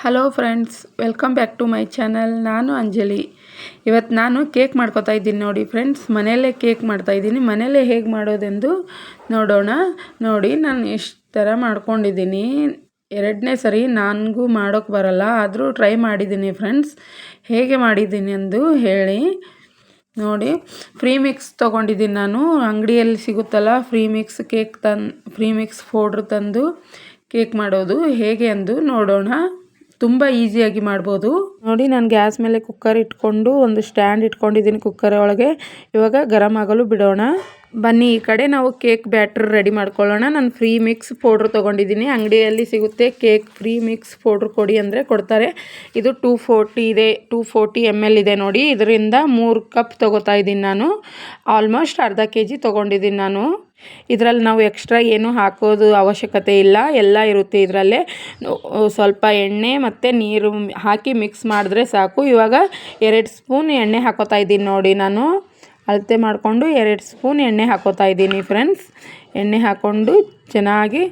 Hello friends welcome back to my channel ನಾನು ಅಂಜಲಿ. ಇವತ್ತು ನಾನು ಕೇಕ್ ಮಾಡ್ಕೊತಾ ಇದ್ದೀನಿ ನೋಡಿ ಫ್ರೆಂಡ್ಸ್ ಮನೆಯಲ್ಲೇ ಕೇಕ್ ಮಾಡ್ತಾ ಇದ್ದೀನಿ. ಮನೆಯಲ್ಲೇ ಹೇಗೆ ಮಾಡೋದೆಂದು ನೋಡೋಣ. ನೋಡಿ ನಾನು ಇಷ್ಟು ಥರ ಮಾಡ್ಕೊಂಡಿದ್ದೀನಿ. ಎರಡನೇ ಸರಿ ನನಗೂ ಮಾಡೋಕ್ಕೆ ಬರಲ್ಲ, ಆದರೂ ಟ್ರೈ ಮಾಡಿದ್ದೀನಿ ಫ್ರೆಂಡ್ಸ್ ಹೇಗೆ ಮಾಡಿದ್ದೀನಿ ಎಂದು ಹೇಳಿ. ನೋಡಿ ಫ್ರೀ ಮಿಕ್ಸ್ ತೊಗೊಂಡಿದ್ದೀನಿ ನಾನು. ಅಂಗಡಿಯಲ್ಲಿ ಸಿಗುತ್ತಲ್ಲ ಫ್ರೀ ಮಿಕ್ಸ್ ಕೇಕ್ ತಂದು ಫ್ರೀ ಮಿಕ್ಸ್ ಪೌಡ್ರ್ ತಂದು ಕೇಕ್ ಮಾಡೋದು ಹೇಗೆ ಎಂದು ನೋಡೋಣ. ತುಂಬ ಈಸಿಯಾಗಿ ಮಾಡ್ಬೋದು. ನೋಡಿ, ನಾನು ಗ್ಯಾಸ್ ಮೇಲೆ ಕುಕ್ಕರ್ ಇಟ್ಕೊಂಡು ಒಂದು ಸ್ಟ್ಯಾಂಡ್ ಇಟ್ಕೊಂಡಿದ್ದೀನಿ ಕುಕ್ಕರ್ ಒಳಗೆ. ಇವಾಗ ಗರಮ್ ಆಗಲು ಬಿಡೋಣ. ಬನ್ನಿ, ಈ ಕಡೆ ನಾವು ಕೇಕ್ ಬ್ಯಾಟ್ರ್ ರೆಡಿ ಮಾಡ್ಕೊಳ್ಳೋಣ. ನಾನು ಫ್ರೀ ಮಿಕ್ಸ್ ಪೌಡ್ರ್ ತೊಗೊಂಡಿದ್ದೀನಿ. ಅಂಗಡಿಯಲ್ಲಿ ಸಿಗುತ್ತೆ ಕೇಕ್ ಫ್ರೀ ಮಿಕ್ಸ್ ಪೌಡ್ರ್ ಕೊಡಿ ಅಂದರೆ ಕೊಡ್ತಾರೆ. ಇದು ಟೂ ಫೋರ್ಟಿ ಇದೆ ಟೂ ಫೋರ್ಟಿ ಎಂ ಎಲ್ ಇದೆ ನೋಡಿ. ಇದರಿಂದ ಮೂರು ಕಪ್ ತೊಗೋತಾ ಇದ್ದೀನಿ ನಾನು. ಆಲ್ಮೋಸ್ಟ್ ಅರ್ಧ ಕೆ ಜಿ ತೊಗೊಂಡಿದ್ದೀನಿ ನಾನು. ಇದರಲ್ಲಿ ನಾವು ಎಕ್ಸ್ಟ್ರಾ ಏನು ಹಾಕೋದು ಅವಶ್ಯಕತೆ ಇಲ್ಲ. ಎಲ್ಲ ಇರುತ್ತೆ ಇದರಲ್ಲೇ. ಸ್ವಲ್ಪ ಎಣ್ಣೆ ಮತ್ತು ನೀರು ಹಾಕಿ ಮಿಕ್ಸ್ ಮಾಡಿದ್ರೆ ಸಾಕು. ಇವಾಗ ಎರಡು ಸ್ಪೂನ್ ಎಣ್ಣೆ ಹಾಕೋತಾ ಇದ್ದೀನಿ ನೋಡಿ ನಾನು. ಅಳತೆ ಮಾಡಿಕೊಂಡು ಎರಡು ಸ್ಪೂನ್ ಎಣ್ಣೆ ಹಾಕೋತಾ ಇದ್ದೀನಿ ಫ್ರೆಂಡ್ಸ್ ಎಣ್ಣೆ ಹಾಕ್ಕೊಂಡು ಚೆನ್ನಾಗಿ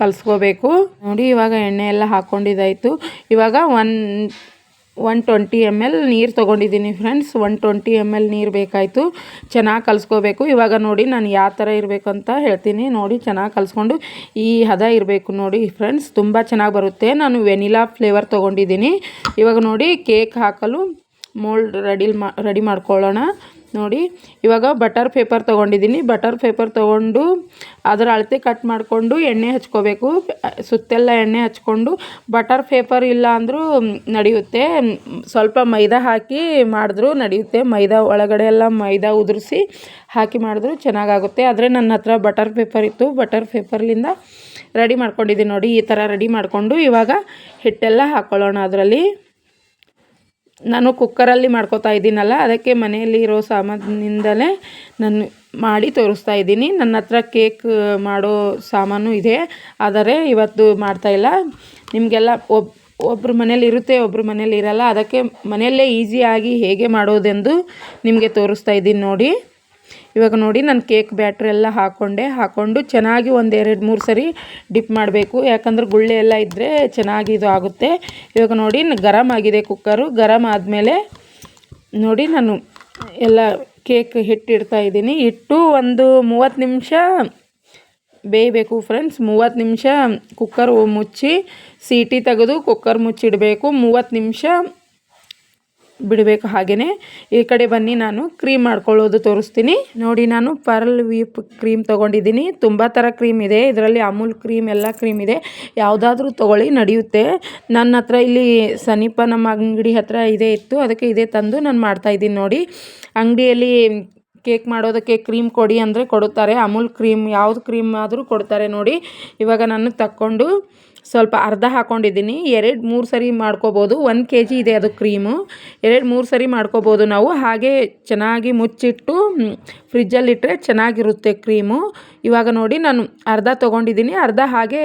ಕಲಿಸ್ಕೋಬೇಕು. ನೋಡಿ, ಇವಾಗ ಎಣ್ಣೆ ಎಲ್ಲ ಹಾಕ್ಕೊಂಡಿದ್ದಾಯಿತು ಇವಾಗ one one twenty M L ನೀರು ತೊಗೊಂಡಿದ್ದೀನಿ friends one twenty M L ನೀರು ಬೇಕಾಯಿತು. ಚೆನ್ನಾಗಿ ಕಲಿಸ್ಕೋಬೇಕು. ಇವಾಗ ನೋಡಿ, ನಾನು ಯಾವ ಥರ ಇರಬೇಕು ಅಂತ ಹೇಳ್ತೀನಿ. ನೋಡಿ, ಚೆನ್ನಾಗಿ ಕಲಿಸ್ಕೊಂಡು ಈ ಹದ ಇರಬೇಕು ನೋಡಿ ಫ್ರೆಂಡ್ಸ್ ತುಂಬ ಚೆನ್ನಾಗಿ ಬರುತ್ತೆ. ನಾನು ವೆನಿಲಾ ಫ್ಲೇವರ್ ತೊಗೊಂಡಿದ್ದೀನಿ. ಇವಾಗ ನೋಡಿ, ಕೇಕ್ ಹಾಕಲು ಮೋಲ್ಡ್ ರೆಡಿ ಮಾ, ರೆಡಿ ಮಾಡ್ಕೊಳ್ಳೋಣ. ನೋಡಿ. ಇವಾಗ ಬಟರ್ ಪೇಪರ್ ತೊಗೊಂಡಿದ್ದೀನಿ. ಬಟರ್ ಪೇಪರ್ ತೊಗೊಂಡು ಅದರ ಅಳತೆ ಕಟ್ ಮಾಡಿಕೊಂಡು ಎಣ್ಣೆ ಹಚ್ಕೋಬೇಕು. ಸುತ್ತೆಲ್ಲ ಎಣ್ಣೆ ಹಚ್ಕೊಂಡು ಬಟರ್ ಪೇಪರ್ ಇಲ್ಲ ಅಂದರೂ ನಡೆಯುತ್ತೆ. ಸ್ವಲ್ಪ ಮೈದಾ ಹಾಕಿ ಮಾಡಿದ್ರೂ ನಡೆಯುತ್ತೆ. ಮೈದಾ ಒಳಗಡೆ ಎಲ್ಲ ಮೈದಾ ಉದುರಿಸಿ ಹಾಕಿ ಮಾಡಿದ್ರು ಚೆನ್ನಾಗಾಗುತ್ತೆ. ಆದರೆ ನನ್ನ ಹತ್ರ ಬಟರ್ ಪೇಪರ್ ಇತ್ತು. ಬಟರ್ ಪೇಪರ್ಲಿಂದ ರೆಡಿ ಮಾಡ್ಕೊಂಡಿದ್ದೀನಿ ನೋಡಿ. ಈ ಥರ ರೆಡಿ ಮಾಡಿಕೊಂಡು ಇವಾಗ ಹಿಟ್ಟೆಲ್ಲ ಹಾಕ್ಕೊಳ್ಳೋಣ ಅದರಲ್ಲಿ. ನಾನು ಕುಕ್ಕರಲ್ಲಿ ಮಾಡ್ಕೋತಾ ಇದ್ದೀನಲ್ಲ, ಅದಕ್ಕೆ ಮನೆಯಲ್ಲಿ ಇರೋ ಸಾಮಾನಿಂದಲೇ ನಾನು ಮಾಡಿ ತೋರಿಸ್ತಾ ಇದ್ದೀನಿ. ನನ್ನ ಹತ್ರ ಕೇಕ್ ಮಾಡೋ ಸಾಮಾನು ಇದೆ, ಆದರೆ ಇವತ್ತು ಮಾಡ್ತಾಯಿಲ್ಲ ನಿಮಗೆಲ್ಲ ಒಬ್ ಒಬ್ಬರು ಮನೇಲಿ ಇರುತ್ತೆ ಒಬ್ಬರ ಮನೇಲಿ ಇರಲ್ಲ, ಅದಕ್ಕೆ ಮನೆಯಲ್ಲೇ ಈಸಿಯಾಗಿ ಹೇಗೆ ಮಾಡೋದೆಂದು ನಿಮಗೆ ತೋರಿಸ್ತಾ ಇದ್ದೀನಿ ನೋಡಿ. ಇವಾಗ ನೋಡಿ ನಾನು ಕೇಕ್ ಬ್ಯಾಟ್ರಿ ಎಲ್ಲ ಹಾಕ್ಕೊಂಡೆ ಹಾಕ್ಕೊಂಡು ಚೆನ್ನಾಗಿ ಒಂದು ಎರಡು ಮೂರು ಸರಿ ಡಿಪ್ ಮಾಡಬೇಕು. ಯಾಕಂದ್ರೆ ಗುಳ್ಳೆ ಎಲ್ಲ ಇದ್ದರೆ ಚೆನ್ನಾಗಿ ಇದು ಆಗುತ್ತೆ. ಇವಾಗ ನೋಡಿ ಗರಮ್ ಆಗಿದೆ ಕುಕ್ಕರು. ಗರಮ್ ಆದಮೇಲೆ ನೋಡಿ ನಾನು ಎಲ್ಲ ಕೇಕ್ ಹಿಟ್ಟಿಡ್ತಾ ಇದ್ದೀನಿ. ಇಟ್ಟು ಒಂದು ಮೂವತ್ತು ನಿಮಿಷ ಬೇಯಬೇಕು ಫ್ರೆಂಡ್ಸ್. ಮೂವತ್ತು ನಿಮಿಷ ಕುಕ್ಕರ್ ಮುಚ್ಚಿ ಸೀಟಿ ತೆಗೆದು ಕುಕ್ಕರ್ ಮುಚ್ಚಿಡಬೇಕು. ಮೂವತ್ತು ನಿಮಿಷ ಬಿಡಬೇಕು ಹಾಗೆಯೇ ಈ ಕಡೆ ಬನ್ನಿ, ನಾನು ಕ್ರೀಮ್ ಮಾಡ್ಕೊಳ್ಳೋದು ತೋರಿಸ್ತೀನಿ. ನೋಡಿ, ನಾನು ಪರ್ಲ್ ವೀಪ್ ಕ್ರೀಮ್ ತೊಗೊಂಡಿದ್ದೀನಿ. ತುಂಬ ಥರ ಕ್ರೀಮ್ ಇದೆ. ಇದರಲ್ಲಿ ಅಮೂಲ್ ಕ್ರೀಮ್ ಎಲ್ಲ ಕ್ರೀಮ್ ಇದೆ. ಯಾವುದಾದ್ರೂ ತೊಗೊಳ್ಳಿ, ನಡೆಯುತ್ತೆ. ನನ್ನ ಹತ್ರ ಇಲ್ಲಿ ಸನೀಪ ನಮ್ಮ ಅಂಗಡಿ ಹತ್ರ ಇದೇ ಇತ್ತು. ಅದಕ್ಕೆ ಇದೇ ತಂದು ನಾನು ಮಾಡ್ತಾಯಿದ್ದೀನಿ ನೋಡಿ. ಅಂಗಡಿಯಲ್ಲಿ ಕೇಕ್ ಮಾಡೋದಕ್ಕೆ ಕ್ರೀಮ್ ಕೊಡಿ ಅಂದರೆ ಕೊಡುತ್ತಾರೆ. ಅಮೂಲ್ ಕ್ರೀಮ್ ಯಾವುದು ಕ್ರೀಮ್ ಆದರೂ ಕೊಡ್ತಾರೆ ನೋಡಿ. ಇವಾಗ ನಾನು ತಕ್ಕೊಂಡು ಸ್ವಲ್ಪ ಅರ್ಧ ಹಾಕ್ಕೊಂಡಿದ್ದೀನಿ ಎರಡು, ಮೂರು ಸರಿ ಮಾಡ್ಕೋಬೋದು. ಒಂದು ಕೆ ಜಿ ಇದೆ ಅದು ಕ್ರೀಮು. ಎರಡು, ಮೂರು ಸರಿ ಮಾಡ್ಕೋಬೋದು ನಾವು. ಹಾಗೆ ಚೆನ್ನಾಗಿ ಮುಚ್ಚಿಟ್ಟು ಫ್ರಿಜ್ಜಲ್ಲಿಟ್ಟರೆ ಚೆನ್ನಾಗಿರುತ್ತೆ ಕ್ರೀಮು. ಇವಾಗ ನೋಡಿ ನಾನು ಅರ್ಧ ತೊಗೊಂಡಿದ್ದೀನಿ. ಅರ್ಧ ಹಾಗೆ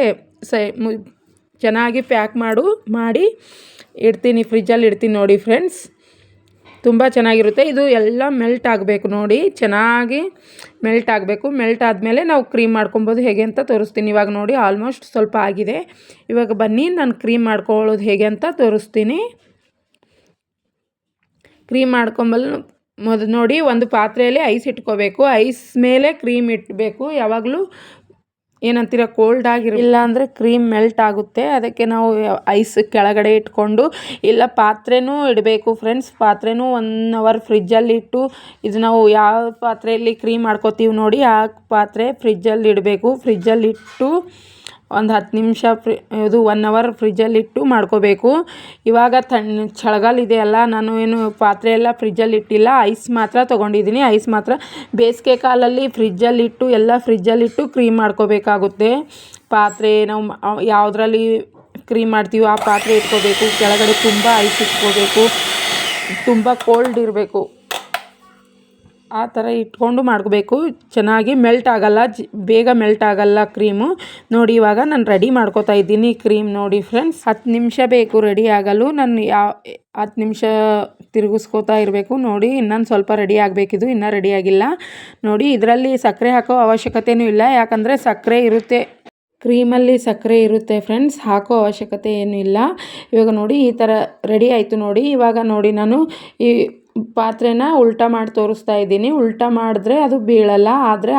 ಚೆನ್ನಾಗಿ ಪ್ಯಾಕ್ ಮಾಡು, ಮಾಡಿ ಇಡ್ತೀನಿ, ಫ್ರಿಜ್ಜಲ್ಲಿ ಇಡ್ತೀನಿ ನೋಡಿ ಫ್ರೆಂಡ್ಸ್. ತುಂಬ ಚೆನ್ನಾಗಿರುತ್ತೆ. ಇದು ಎಲ್ಲ ಮೆಲ್ಟ್ ಆಗಬೇಕು ನೋಡಿ. ಚೆನ್ನಾಗಿ ಮೆಲ್ಟ್ ಆಗಬೇಕು. ಮೆಲ್ಟ್ ಆದಮೇಲೆ ನಾವು ಕ್ರೀಮ್ ಮಾಡ್ಕೊಬೋದು ಹೇಗೆ ಅಂತ ತೋರಿಸ್ತೀನಿ. ಇವಾಗ ನೋಡಿ ಆಲ್ಮೋಸ್ಟ್ ಸ್ವಲ್ಪ ಆಗಿದೆ. ಇವಾಗ ಬನ್ನಿ, ನಾನು ಕ್ರೀಮ್ ಮಾಡ್ಕೊಳ್ಳೋದು ಹೇಗೆ ಅಂತ ತೋರಿಸ್ತೀನಿ. ಕ್ರೀಮ್ ಮಾಡ್ಕೊಂಬಲ್ ಮೊದಲು ನೋಡಿ, ಒಂದು ಪಾತ್ರೆಯಲ್ಲಿ ಐಸ್ ಇಟ್ಕೋಬೇಕು. ಐಸ್ ಮೇಲೆ ಕ್ರೀಮ್ ಇಟ್ಬೇಕು. ಯಾವಾಗಲೂ ಏನಂತೀರ ಕೋಲ್ಡ್ ಆಗಿರೋ ಇಲ್ಲ ಅಂದರೆ ಕ್ರೀಮ್ ಮೆಲ್ಟ್ ಆಗುತ್ತೆ. ಅದಕ್ಕೆ ನಾವು ಐಸ್ ಕೆಳಗಡೆ ಇಟ್ಕೊಂಡು, ಇಲ್ಲ ಪಾತ್ರೆನೂ ಇಡಬೇಕು ಫ್ರೆಂಡ್ಸ್ ಪಾತ್ರೆನೂ ಒನ್ ಅವರ್ ಫ್ರಿಜ್ಜಲ್ಲಿ ಇಟ್ಟು, ಇದು ನಾವು ಯಾವ ಪಾತ್ರೆಯಲ್ಲಿ ಕ್ರೀಮ್ ಮಾಡ್ಕೋತೀವಿ ನೋಡಿ, ಆ ಪಾತ್ರೆ ಫ್ರಿಜ್ಜಲ್ಲಿ ಇಡಬೇಕು. ಫ್ರಿಜ್ಜಲ್ಲಿ ಇಟ್ಟು ಒಂದು ಹತ್ತು ನಿಮಿಷ ಫ್ರಿ, ಇದು ಒನ್ ಅವರ್ ಫ್ರಿಜ್ಜಲ್ಲಿಟ್ಟು ಮಾಡ್ಕೋಬೇಕು. ಇವಾಗ ತಣ್ಣ ಚಳಿಗಾಲ ಇದೆಯಲ್ಲ ನಾನು ಏನು ಪಾತ್ರೆ ಎಲ್ಲ ಫ್ರಿಜ್ಜಲ್ಲಿ ಇಟ್ಟಿಲ್ಲ. ಐಸ್ ಮಾತ್ರ ತೊಗೊಂಡಿದ್ದೀನಿ ಐಸ್ ಮಾತ್ರ ಬೇಸಿಗೆ ಕಾಲಲ್ಲಿ ಫ್ರಿಜ್ಜಲ್ಲಿಟ್ಟು ಎಲ್ಲ ಫ್ರಿಜ್ಜಲ್ಲಿಟ್ಟು ಕ್ರೀಮ್ ಮಾಡ್ಕೋಬೇಕಾಗುತ್ತೆ. ಪಾತ್ರೆ ನಾವು ಯಾವುದ್ರಲ್ಲಿ ಕ್ರೀಮ್ ಮಾಡ್ತೀವೋ ಆ ಪಾತ್ರೆ ಇಟ್ಕೋಬೇಕು. ಕೆಳಗಡೆ ತುಂಬ ಐಸ್ ಇಟ್ಕೋಬೇಕು. ತುಂಬ ಕೋಲ್ಡ್ ಇರಬೇಕು. ಆ ಥರ ಇಟ್ಕೊಂಡು ಮಾಡ್ಕೋಬೇಕು. ಚೆನ್ನಾಗಿ ಮೆಲ್ಟ್ ಆಗೋಲ್ಲ, ಜಿ, ಬೇಗ ಮೆಲ್ಟ್ ಆಗೋಲ್ಲ ಕ್ರೀಮು ನೋಡಿ, ಇವಾಗ ನಾನು ರೆಡಿ ಮಾಡ್ಕೋತಾ ಇದ್ದೀನಿ ಕ್ರೀಮ್ ನೋಡಿ ಫ್ರೆಂಡ್ಸ್ ಹತ್ತು ನಿಮಿಷ ಬೇಕು ರೆಡಿ ಆಗಲು. ನಾನು ಯಾವ ಹತ್ತು ನಿಮಿಷ ತಿರುಗಿಸ್ಕೋತಾ ಇರಬೇಕು. ನೋಡಿ, ಇನ್ನೊಂದು ಸ್ವಲ್ಪ ರೆಡಿ ಆಗಬೇಕಿದು, ಇನ್ನೂ ರೆಡಿ ಆಗಿಲ್ಲ. ನೋಡಿ, ಇದರಲ್ಲಿ ಸಕ್ಕರೆ ಹಾಕೋ ಅವಶ್ಯಕತೆಯೂ ಇಲ್ಲ. ಯಾಕಂದರೆ ಸಕ್ಕರೆ ಇರುತ್ತೆ. ಕ್ರೀಮಲ್ಲಿ ಸಕ್ಕರೆ ಇರುತ್ತೆ ಫ್ರೆಂಡ್ಸ್ ಹಾಕೋ ಅವಶ್ಯಕತೆ ಏನೂ ಇಲ್ಲ. ಇವಾಗ ನೋಡಿ, ಈ ಥರ ರೆಡಿ ಆಯಿತು ನೋಡಿ. ಇವಾಗ ನೋಡಿ ನಾನು ಈ ಪಾತ್ರೆನ ಉಲ್ಟಾ ಮಾಡಿ ತೋರಿಸ್ತಾ ಇದ್ದೀನಿ. ಉಲ್ಟಾ ಮಾಡಿದ್ರೆ ಅದು ಬೀಳಲ್ಲ, ಆದರೆ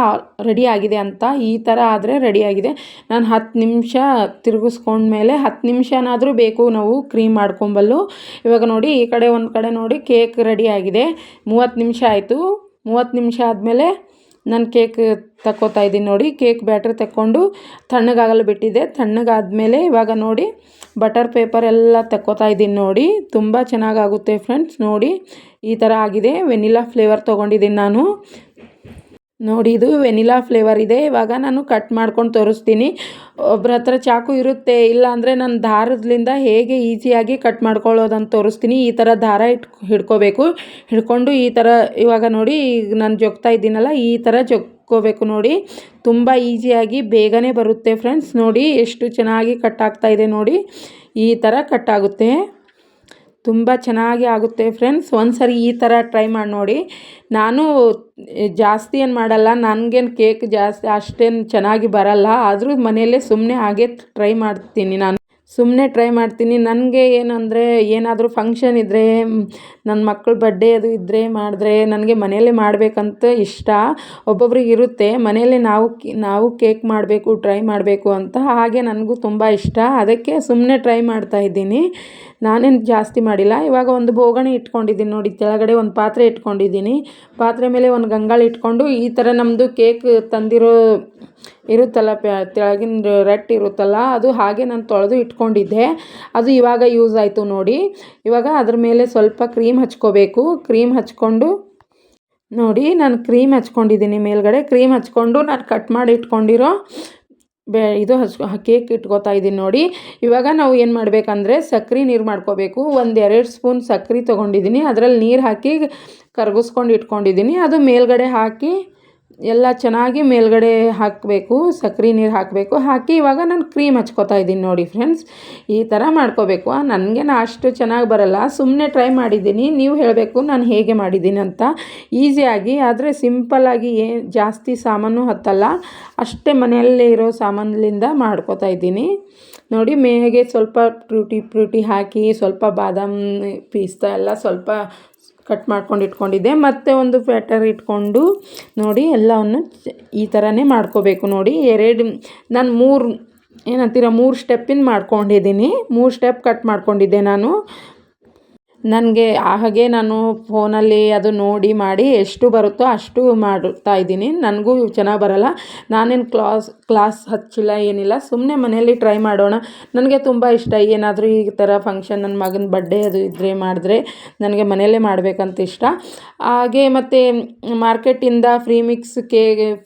ರೆಡಿ ಆಗಿದೆ ಅಂತ ಈ ಥರ ಆದರೆ ರೆಡಿ ಆಗಿದೆ. ನಾನು ಹತ್ತು ನಿಮಿಷ ತಿರುಗಿಸ್ಕೊಂಡ್ಮೇಲೆ ಹತ್ತು ನಿಮಿಷನಾದರೂ ಬೇಕು ನಾವು ಕ್ರೀಮ್ ಮಾಡ್ಕೊಂಬಲ್ಲು. ಇವಾಗ ನೋಡಿ, ಈ ಕಡೆ ಒಂದು ಕಡೆ ನೋಡಿ ಕೇಕ್ ರೆಡಿ ಆಗಿದೆ. ಮೂವತ್ತು ನಿಮಿಷ ಆಯಿತು. ಮೂವತ್ತು ನಿಮಿಷ ಆದಮೇಲೆ ನಾನು ಕೇಕ್ ತಕ್ಕೋತಾ ಇದ್ದೀನಿ ನೋಡಿ. ಕೇಕ್ ಬ್ಯಾಟ್ರ್ ತಕ್ಕೊಂಡು ತಣ್ಣಗಾಗಲು ಬಿಟ್ಟಿದ್ದೆ ತಣ್ಣಗಾದ್ಮೇಲೆ ಇವಾಗ ನೋಡಿ ಬಟರ್ ಪೇಪರ್ ಎಲ್ಲ ತಕ್ಕೋತಾ ಇದ್ದೀನಿ ನೋಡಿ. ತುಂಬ ಚೆನ್ನಾಗಾಗುತ್ತೆ ಫ್ರೆಂಡ್ಸ್ ನೋಡಿ. ಈ ಥರ ಆಗಿದೆ. ವೆನಿಲಾ ಫ್ಲೇವರ್ ತೊಗೊಂಡಿದ್ದೀನಿ ನಾನು. ನೋಡಿ, ಇದು ವೆನಿಲಾ ಫ್ಲೇವರ್ ಇದೆ. ಇವಾಗ ನಾನು ಕಟ್ ಮಾಡ್ಕೊಂಡು ತೋರಿಸ್ತೀನಿ. ಒಬ್ಬರ ಹತ್ರ ಚಾಕು ಇರುತ್ತೆ, ಇಲ್ಲ ಅಂದರೆ ನಾನು ದಾರದಿಂದ ಹೇಗೆ ಈಸಿಯಾಗಿ ಕಟ್ ಮಾಡ್ಕೊಳ್ಳೋದಂತ ತೋರಿಸ್ತೀನಿ. ಈ ಥರ ದಾರ ಇಟ್, ಹಿಡ್ಕೋಬೇಕು. ಹಿಡ್ಕೊಂಡು ಈ ಥರ ಇವಾಗ ನೋಡಿ, ಈಗ ನಾನು ಜೊಗ್ತಾ ಇದ್ದೀನಲ್ಲ, ಈ ಥರ ಜೊಗ್ಕೋಬೇಕು ನೋಡಿ. ತುಂಬ ಈಸಿಯಾಗಿ ಬೇಗನೆ ಬರುತ್ತೆ, ಫ್ರೆಂಡ್ಸ್. ನೋಡಿ, ಎಷ್ಟು ಚೆನ್ನಾಗಿ ಕಟ್ ಆಗ್ತಾ ಇದೆ ನೋಡಿ. ಈ ಥರ ಕಟ್ ಆಗುತ್ತೆ. ತುಂಬ ಚೆನ್ನಾಗಿ ಆಗುತ್ತೆ ಫ್ರೆಂಡ್ಸ್. ಒಂದು ಸರಿ ಈ ಥರ ಟ್ರೈ ಮಾಡಿ ನೋಡಿ. ನಾನು ಜಾಸ್ತಿ ಏನು ಮಾಡಲ್ಲ, ನನಗೇನು ಕೇಕ್ ಜಾಸ್ತಿ ಅಷ್ಟೇನು ಚೆನ್ನಾಗಿ ಬರಲ್ಲ. ಆದರೂ ಮನೆಯಲ್ಲೇ ಸುಮ್ಮನೆ ಹಾಗೆ ಟ್ರೈ ಮಾಡ್ತೀನಿ ನಾನು. ಸುಮ್ಮನೆ ಟ್ರೈ ಮಾಡ್ತೀನಿ. ನನಗೆ ಏನಂದರೆ ಏನಾದರೂ ಫಂಕ್ಷನ್ ಇದ್ದರೆ ನನ್ನ ಮಕ್ಕಳ ಬಡ್ಡೆ ಅದು ಇದ್ದರೆ ಮಾಡಿದ್ರೆ ನನಗೆ ಮನೆಯಲ್ಲೇ ಮಾಡಬೇಕಂತ ಇಷ್ಟ. ಒಬ್ಬೊಬ್ರಿಗೆ ಇರುತ್ತೆ. ಮನೆಯಲ್ಲೇ ನಾವು ನಾವು ಕೇಕ್ ಮಾಡಬೇಕು ಟ್ರೈ ಮಾಡಬೇಕು ಅಂತ ಹಾಗೆ ನನಗೂ ತುಂಬ ಇಷ್ಟ. ಅದಕ್ಕೆ ಸುಮ್ಮನೆ ಟ್ರೈ ಮಾಡ್ತಾ ಇದ್ದೀನಿ. ನಾನೇನು ಜಾಸ್ತಿ ಮಾಡಿಲ್ಲ. ಇವಾಗ ಒಂದು ಬೋಗಣಿ ಇಟ್ಕೊಂಡಿದ್ದೀನಿ ನೋಡಿ. ಕೆಳಗಡೆ ಒಂದು ಪಾತ್ರೆ ಇಟ್ಕೊಂಡಿದ್ದೀನಿ. ಪಾತ್ರೆ ಮೇಲೆ ಒಂದು ಗಂಗಾಳ ಇಟ್ಕೊಂಡು ಈ ಥರ ನಮ್ಮದು ಕೇಕ್ ತಂದಿರೋ ಇರುತ್ತಲ್ಲ ಪ್ಯಾ, ತೆಳಗಿನ ರಟ್ಟು ಇರುತ್ತಲ್ಲ, ಅದು ಹಾಗೆ ನಾನು ತೊಳೆದು ಇಟ್ಕೊಂಡಿದ್ದೆ. ಅದು ಇವಾಗ ಯೂಸ್ ಆಯಿತು ನೋಡಿ. ಇವಾಗ ಅದ್ರ ಮೇಲೆ ಸ್ವಲ್ಪ ಕ್ರೀಮ್ ಹಚ್ಕೋಬೇಕು. ಕ್ರೀಮ್ ಹಚ್ಕೊಂಡು ನೋಡಿ, ನಾನು ಕ್ರೀಮ್ ಹಚ್ಕೊಂಡಿದ್ದೀನಿ ಮೇಲ್ಗಡೆ. ಕ್ರೀಮ್ ಹಚ್ಕೊಂಡು ನಾನು ಕಟ್ ಮಾಡಿ ಇಟ್ಕೊಂಡಿರೋ ಬೇ, ಇದು ಹಚ್ ಕೇಕ್ ಇಟ್ಕೋತಾ ಇದ್ದೀನಿ ನೋಡಿ. ಇವಾಗ ನಾವು ಏನು ಮಾಡಬೇಕಂದ್ರೆ ಸಕ್ರೆ ನೀರು ಮಾಡ್ಕೋಬೇಕು. ಒಂದು ಎರಡು ಸ್ಪೂನ್ ಸಕ್ರೆ ತೊಗೊಂಡಿದ್ದೀನಿ. ಅದರಲ್ಲಿ ನೀರು ಹಾಕಿ ಕರಗಿಸ್ಕೊಂಡು ಇಟ್ಕೊಂಡಿದ್ದೀನಿ. ಅದು ಮೇಲ್ಗಡೆ ಹಾಕಿ ಎಲ್ಲ ಚೆನ್ನಾಗಿ ಮೇಲ್ಗಡೆ ಹಾಕಬೇಕು, ಸಕ್ರೆ ನೀರು ಹಾಕಬೇಕು. ಹಾಕಿ ಇವಾಗ ನಾನು ಕ್ರೀಮ್ ಹಚ್ಕೋತಾ ಇದ್ದೀನಿ ನೋಡಿ ಫ್ರೆಂಡ್ಸ್ ಈ ಥರ ಮಾಡ್ಕೋಬೇಕು. ನನಗೇನು ಅಷ್ಟು ಚೆನ್ನಾಗಿ ಬರಲ್ಲ. ಸುಮ್ಮನೆ ಟ್ರೈ ಮಾಡಿದ್ದೀನಿ. ನೀವು ಹೇಳಬೇಕು ನಾನು ಹೇಗೆ ಮಾಡಿದ್ದೀನಿ ಅಂತ. ಈಸಿಯಾಗಿ ಆದರೆ ಸಿಂಪಲ್ಲಾಗಿ ಏನು ಜಾಸ್ತಿ ಸಾಮಾನು ಹತ್ತಲ್ಲ. ಅಷ್ಟೇ ಮನೆಯಲ್ಲೇ ಇರೋ ಸಾಮಾನಿಂದ ಮಾಡ್ಕೋತಾ ಇದ್ದೀನಿ. ನೋಡಿ ಮೇಗೆ ಸ್ವಲ್ಪ ಫ್ರೂಟಿ ಫ್ರೂಟಿ ಹಾಕಿ ಸ್ವಲ್ಪ ಬಾದಾಮಿ ಪಿಸ್ತಾ ಎಲ್ಲ ಸ್ವಲ್ಪ ಕಟ್ ಮಾಡ್ಕೊಂಡು ಇಟ್ಕೊಂಡಿದ್ದೆ. ಮತ್ತೆ ಒಂದು ಫ್ಯಾಟರ್ ಇಟ್ಕೊಂಡು ನೋಡಿ ಎಲ್ಲವನ್ನು ಈ ಥರನೇ ಮಾಡ್ಕೋಬೇಕು ನೋಡಿ. ಎರಡು, ನಾನು ಮೂರು, ಏನಂತೀರ, ಮೂರು ಸ್ಟೆಪ್ಪಿನ ಮಾಡ್ಕೊಂಡಿದ್ದೀನಿ. ಮೂರು ಸ್ಟೆಪ್ ಕಟ್ ಮಾಡ್ಕೊಂಡಿದ್ದೆ ನಾನು. ನನಗೆ ಹಾಗೆ ನಾನು ಫೋನಲ್ಲಿ ಅದು ನೋಡಿ ಮಾಡಿ ಎಷ್ಟು ಬರುತ್ತೋ ಅಷ್ಟು ಮಾಡುತ್ತಾ ಇದ್ದೀನಿ. ನನಗೂ ಚೆನ್ನಾಗಿ ಬರಲ್ಲ. ನಾನೇನು ಕ್ಲಾಸ್ ಕ್ಲಾಸ್ ಹಚ್ಚಿಲ್ಲ, ಏನಿಲ್ಲ. ಸುಮ್ಮನೆ ಮನೆಯಲ್ಲಿ ಟ್ರೈ ಮಾಡೋಣ. ನನಗೆ ತುಂಬ ಇಷ್ಟ. ಏನಾದರೂ ಈ ಥರ ಫಂಕ್ಷನ್ ನನ್ನ ಮಗನ ಬಡ್ಡೆ ಅದು ಇದ್ದರೆ ಮಾಡಿದ್ರೆ ನನಗೆ ಮನೆಯಲ್ಲೇ ಮಾಡಬೇಕಂತ ಇಷ್ಟ. ಹಾಗೆ ಮತ್ತು ಮಾರ್ಕೆಟಿಂದ ಫ್ರೀ ಮಿಕ್ಸ್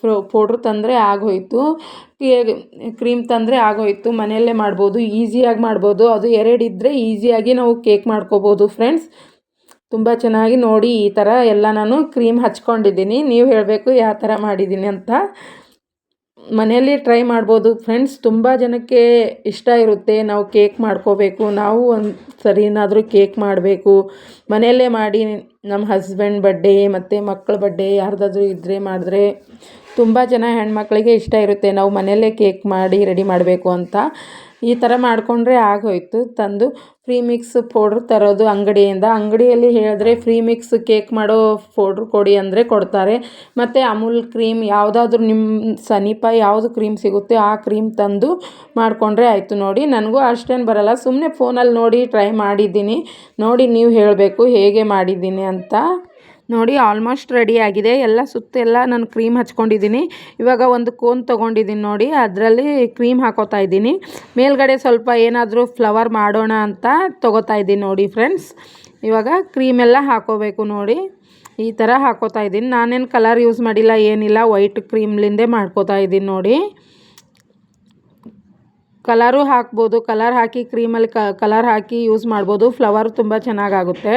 ಫ್ರೋ ಪೌಡ್ರು ತಂದರೆ ಆಗೋಯಿತು. ಕ್ರೀಮ್ ತಂದರೆ ಆಗೋಯಿತು, ಮನೆಯಲ್ಲೇ ಮಾಡ್ಬೋದು ಈಸಿಯಾಗಿ ಮಾಡ್ಬೋದು, ಅದು ಎರಡು ಇದ್ದರೆ ಈಸಿಯಾಗಿ ನಾವು ಕೇಕ್ ಮಾಡ್ಕೋಬೋದು ಫ್ರೆಂಡ್ಸ್ ತುಂಬ ಚೆನ್ನಾಗಿ ನೋಡಿ ಈ ಥರ ಎಲ್ಲ ನಾನು ಕ್ರೀಮ್ ಹಚ್ಕೊಂಡಿದ್ದೀನಿ. ನೀವು ಹೇಳಬೇಕು ಯಾವ ಥರ ಮಾಡಿದ್ದೀನಿ ಅಂತ. ಮನೆಯಲ್ಲಿ ಟ್ರೈ ಮಾಡ್ಬೋದು ಫ್ರೆಂಡ್ಸ್ ತುಂಬ ಜನಕ್ಕೆ ಇಷ್ಟ ಇರುತ್ತೆ ನಾವು ಕೇಕ್ ಮಾಡ್ಕೋಬೇಕು, ನಾವು ಒಂದು ಸರಿ ಏನಾದರೂ ಕೇಕ್ ಮಾಡಬೇಕು. ಮನೆಯಲ್ಲೇ ಮಾಡಿ ನಮ್ಮ ಹಸ್ಬೆಂಡ್ ಬಡ್ಡೆ ಮತ್ತು ಮಕ್ಕಳ ಬಡ್ಡೆ ಯಾರ್ದಾದ್ರೂ ಇದ್ದರೆ ಮಾಡಿದ್ರೆ ತುಂಬ ಜನ ಹೆಣ್ಮಕ್ಳಿಗೆ ಇಷ್ಟ ಇರುತ್ತೆ, ನಾವು ಮನೆಯಲ್ಲೇ ಕೇಕ್ ಮಾಡಿ ರೆಡಿ ಮಾಡಬೇಕು ಅಂತ. ಈ ಥರ ಮಾಡಿಕೊಂಡ್ರೆ ಆಗೋಯ್ತು. ತಂದು ಫ್ರೀ ಮಿಕ್ಸ್ ಪೌಡ್ರ್ ತರೋದು ಅಂಗಡಿಯಿಂದ. ಅಂಗಡಿಯಲ್ಲಿ ಹೇಳಿದ್ರೆ ಫ್ರೀ ಮಿಕ್ಸ್ ಕೇಕ್ ಮಾಡೋ ಪೌಡ್ರ್ ಕೊಡಿ ಅಂದರೆ ಕೊಡ್ತಾರೆ. ಮತ್ತು ಅಮೂಲ್ ಕ್ರೀಮ್, ಯಾವುದಾದ್ರೂ ನಿಮ್ಮ ಸಮೀಪ ಯಾವುದು ಕ್ರೀಮ್ ಸಿಗುತ್ತೆ ಆ ಕ್ರೀಮ್ ತಂದು ಮಾಡಿಕೊಂಡ್ರೆ ಆಯಿತು ನೋಡಿ. ನನಗೂ ಅಷ್ಟೇನು ಬರಲ್ಲ. ಸುಮ್ಮನೆ ಫೋನಲ್ಲಿ ನೋಡಿ ಟ್ರೈ ಮಾಡಿದ್ದೀನಿ. ನೋಡಿ ನೀವು ಹೇಳಬೇಕು ಹೇಗೆ ಮಾಡಿದ್ದೀನಿ ಅಂತ. ನೋಡಿ ಆಲ್ಮೋಸ್ಟ್ ರೆಡಿ ಆಗಿದೆ. ಎಲ್ಲ ಸುತ್ತೆಲ್ಲ ನಾನು ಕ್ರೀಮ್ ಹಚ್ಕೊಂಡಿದ್ದೀನಿ. ಇವಾಗ ಒಂದು ಕೋನ್ ತೊಗೊಂಡಿದ್ದೀನಿ ನೋಡಿ, ಅದರಲ್ಲಿ ಕ್ರೀಮ್ ಹಾಕೋತಾ ಇದ್ದೀನಿ. ಮೇಲ್ಗಡೆ ಸ್ವಲ್ಪ ಏನಾದರೂ ಫ್ಲವರ್ ಮಾಡೋಣ ಅಂತ ತೊಗೋತಾ ಇದ್ದೀನಿ ನೋಡಿ ಫ್ರೆಂಡ್ಸ್ ಇವಾಗ ಕ್ರೀಮೆಲ್ಲ ಹಾಕೋಬೇಕು ನೋಡಿ. ಈ ಥರ ಹಾಕೋತಾ ಇದ್ದೀನಿ. ನಾನೇನು ಕಲರ್ ಯೂಸ್ ಮಾಡಿಲ್ಲ, ಏನಿಲ್ಲ ವೈಟ್ ಕ್ರೀಮ್ಲಿಂದೇ ಮಾಡ್ಕೋತಾ ಇದ್ದೀನಿ ನೋಡಿ. ಕಲರು ಹಾಕ್ಬೋದು, ಕಲರ್ ಹಾಕಿ ಕ್ರೀಮಲ್ಲಿ ಕಲರ್ ಹಾಕಿ ಯೂಸ್ ಮಾಡ್ಬೋದು ಫ್ಲವರ್ ತುಂಬ ಚೆನ್ನಾಗಾಗುತ್ತೆ.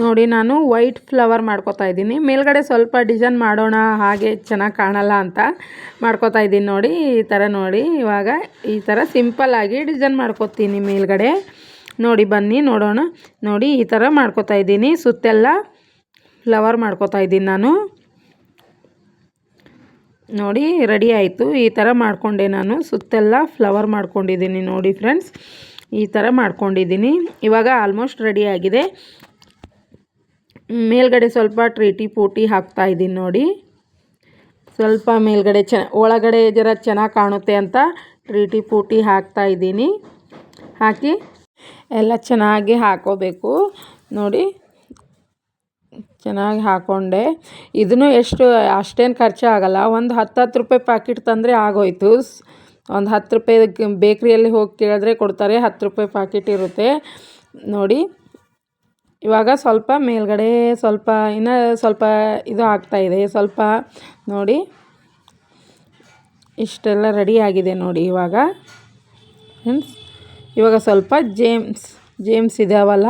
ನೋಡಿ ನಾನು ವೈಟ್ ಫ್ಲವರ್ ಮಾಡ್ಕೋತಾ ಇದ್ದೀನಿ. ಮೇಲ್ಗಡೆ ಸ್ವಲ್ಪ ಡಿಸೈನ್ ಮಾಡೋಣ, ಹಾಗೆ ಚೆನ್ನಾಗಿ ಕಾಣಲ್ಲ ಅಂತ ಮಾಡ್ಕೋತಾ ಇದ್ದೀನಿ ನೋಡಿ, ಈ ಥರ ನೋಡಿ. ಇವಾಗ ಈ ಥರ ಸಿಂಪಲ್ಲಾಗಿ ಡಿಸೈನ್ ಮಾಡ್ಕೋತೀನಿ ಮೇಲ್ಗಡೆ. ನೋಡಿ, ಬನ್ನಿ ನೋಡೋಣ. ನೋಡಿ, ಈ ಥರ ಮಾಡ್ಕೋತಾ ಇದ್ದೀನಿ. ಸುತ್ತೆಲ್ಲ ಫ್ಲವರ್ ಮಾಡ್ಕೋತಾ ಇದ್ದೀನಿ ನಾನು. ನೋಡಿ ರೆಡಿ ಆಯಿತು. ಈ ಥರ ಮಾಡಿಕೊಂಡೆ ನಾನು. ಸುತ್ತೆಲ್ಲ ಫ್ಲವರ್ ಮಾಡ್ಕೊಂಡಿದ್ದೀನಿ ನೋಡಿ ಫ್ರೆಂಡ್ಸ್ ಈ ಥರ ಮಾಡ್ಕೊಂಡಿದ್ದೀನಿ. ಇವಾಗ ಆಲ್ಮೋಸ್ಟ್ ರೆಡಿ ಆಗಿದೆ. ಮೇಲ್ಗಡೆ ಸ್ವಲ್ಪ ಟ್ರೀಟಿ ಪೂಟಿ ಹಾಕ್ತಾ ಇದ್ದೀನಿ ನೋಡಿ. ಸ್ವಲ್ಪ ಮೇಲ್ಗಡೆ ಚೆನ್ನ, ಒಳಗಡೆ ಜರ ಚೆನ್ನಾಗಿ ಕಾಣುತ್ತೆ ಅಂತ ಟ್ರೀಟಿ ಪೂಟಿ ಹಾಕ್ತಾ ಇದ್ದೀನಿ. ಹಾಕಿ ಎಲ್ಲ ಚೆನ್ನಾಗಿ ಹಾಕೋಬೇಕು. ನೋಡಿ ಚೆನ್ನಾಗಿ ಹಾಕ್ಕೊಂಡೆ ಇದನ್ನು ಎಷ್ಟು, ಅಷ್ಟೇನು ಖರ್ಚು ಆಗಲ್ಲ ಒಂದು ಹತ್ತು ಹತ್ತು ರೂಪಾಯಿ ಪ್ಯಾಕೆಟ್ ತಂದರೆ ಆಗೋಯ್ತು. ಒಂದು ಹತ್ತು ರೂಪಾಯಿ ಬೇಕ್ರಿಯಲ್ಲಿ ಹೋಗಿ ಕೇಳಿದ್ರೆ ಕೊಡ್ತಾರೆ, ಹತ್ತು ರೂಪಾಯಿ ಪ್ಯಾಕೆಟ್ ಇರುತ್ತೆ. ನೋಡಿ, ಇವಾಗ ಸ್ವಲ್ಪ ಮೇಲ್ಗಡೆ ಸ್ವಲ್ಪ, ಇನ್ನೂ ಸ್ವಲ್ಪ ಇದು ಆಗ್ತಾಯಿದೆ ಸ್ವಲ್ಪ, ನೋಡಿ, ಇಷ್ಟೆಲ್ಲ ರೆಡಿ ಆಗಿದೆ ನೋಡಿ ಇವಾಗ. ಫ್ರೆಂಡ್ಸ್ ಇವಾಗ ಸ್ವಲ್ಪ ಜೇಮ್ಸ್ ಜೇಮ್ಸ್ ಇದಾವಲ್ಲ.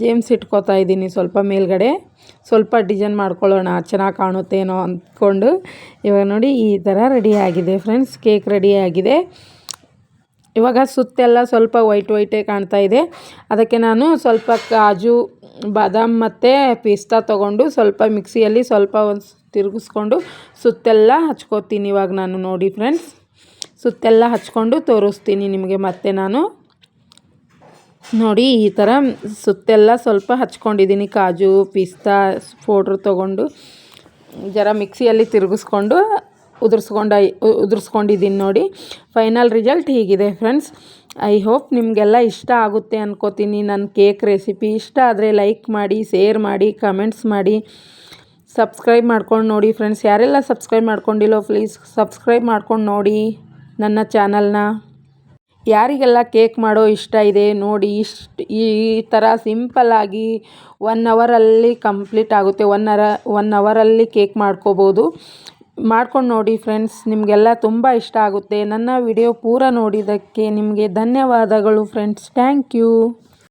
ಜೇಮ್ಸ್ ಇಟ್ಕೋತಾ ಇದ್ದೀನಿ ಸ್ವಲ್ಪ ಮೇಲ್ಗಡೆ. ಸ್ವಲ್ಪ ಡಿಸೈನ್ ಮಾಡ್ಕೊಳ್ಳೋಣ, ಚೆನ್ನಾಗಿ ಕಾಣುತ್ತೇನೋ ಅಂದ್ಕೊಂಡು. ಇವಾಗ ನೋಡಿ, ಈ ಥರ ರೆಡಿ ಆಗಿದೆ ಫ್ರೆಂಡ್ಸ್ ಕೇಕ್ ರೆಡಿ ಆಗಿದೆ. ಇವಾಗ ಸುತ್ತೆಲ್ಲ ಸ್ವಲ್ಪ ವೈಟ್ ವೈಟೇ ಕಾಣ್ತಾ ಇದೆ. ಅದಕ್ಕೆ ನಾನು ಸ್ವಲ್ಪ ಕಾಜು, ಬಾದಾಮ್ ಮತ್ತು ಪಿಸ್ತಾ ತೊಗೊಂಡು ಸ್ವಲ್ಪ ಮಿಕ್ಸಿಯಲ್ಲಿ ಸ್ವಲ್ಪ ಒಂದು ತಿರುಗಿಸ್ಕೊಂಡು ಸುತ್ತೆಲ್ಲ ಹಚ್ಕೋತೀನಿ ಇವಾಗ ನಾನು ನೋಡಿ ಫ್ರೆಂಡ್ಸ್ ಸುತ್ತೆಲ್ಲ ಹಚ್ಕೊಂಡು ತೋರಿಸ್ತೀನಿ ನಿಮಗೆ ಮತ್ತೆ ನಾನು. ನೋಡಿ, ಈ ಥರ ಸುತ್ತೆಲ್ಲ ಸ್ವಲ್ಪ ಹಚ್ಕೊಂಡಿದ್ದೀನಿ ಕಾಜು, ಪಿಸ್ತಾ, ಪೌಡ್ರ್ ತೊಗೊಂಡು ಜರ ಮಿಕ್ಸಿಯಲ್ಲಿ ತಿರುಗಿಸ್ಕೊಂಡು ಉದುರ್ಸ್ಕೊಂಡ ಉದುರ್ಸ್ಕೊಂಡಿದ್ದೀನಿ ನೋಡಿ. ಫೈನಲ್ ರಿಸಲ್ಟ್ ಹೀಗಿದೆ ಫ್ರೆಂಡ್ಸ್. ಐ ಹೋಪ್ ನಿಮಗೆಲ್ಲ ಇಷ್ಟ ಆಗುತ್ತೆ ಅನ್ಕೋತೀನಿ. ನನ್ನ ಕೇಕ್ ರೆಸಿಪಿ ಇಷ್ಟ ಆದರೆ ಲೈಕ್ ಮಾಡಿ, ಶೇರ್ ಮಾಡಿ, ಕಮೆಂಟ್ಸ್ ಮಾಡಿ. ಸಬ್ಸ್ಕ್ರೈಬ್ ಮಾಡ್ಕೊಂಡು ನೋಡಿ ಫ್ರೆಂಡ್ಸ್. ಯಾರೆಲ್ಲ ಸಬ್ಸ್ಕ್ರೈಬ್ ಮಾಡ್ಕೊಂಡಿಲ್ಲೋ, ಪ್ಲೀಸ್ ಸಬ್ಸ್ಕ್ರೈಬ್ ಮಾಡ್ಕೊಂಡು ನೋಡಿ ನನ್ನ ಚಾನಲ್ನ. ಯಾರಿಗೆಲ್ಲ ಕೇಕ್ ಮಾಡೋ ಇಷ್ಟ ಇದೆ ನೋಡಿ ಇಷ್ಟು ಈ ಥರ ಸಿಂಪಲ್ಲಾಗಿ ಒನ್ ಅವರಲ್ಲಿ ಕಂಪ್ಲೀಟ್ ಆಗುತ್ತೆ. ಒನ್ ಅವರ ಒನ್ ಅವರಲ್ಲಿ ಕೇಕ್ ಮಾಡ್ಕೋಬೋದು. ಮಾಡ್ಕೊಂಡು ನೋಡಿ ಫ್ರೆಂಡ್ಸ್ ನಿಮಗೆಲ್ಲ ತುಂಬ ಇಷ್ಟ ಆಗುತ್ತೆ. ನನ್ನ ವಿಡಿಯೋ ಪೂರ ನೋಡಿದ್ದಕ್ಕೆ ನಿಮಗೆ ಧನ್ಯವಾದಗಳು ಫ್ರೆಂಡ್ಸ್ ಥ್ಯಾಂಕ್ ಯು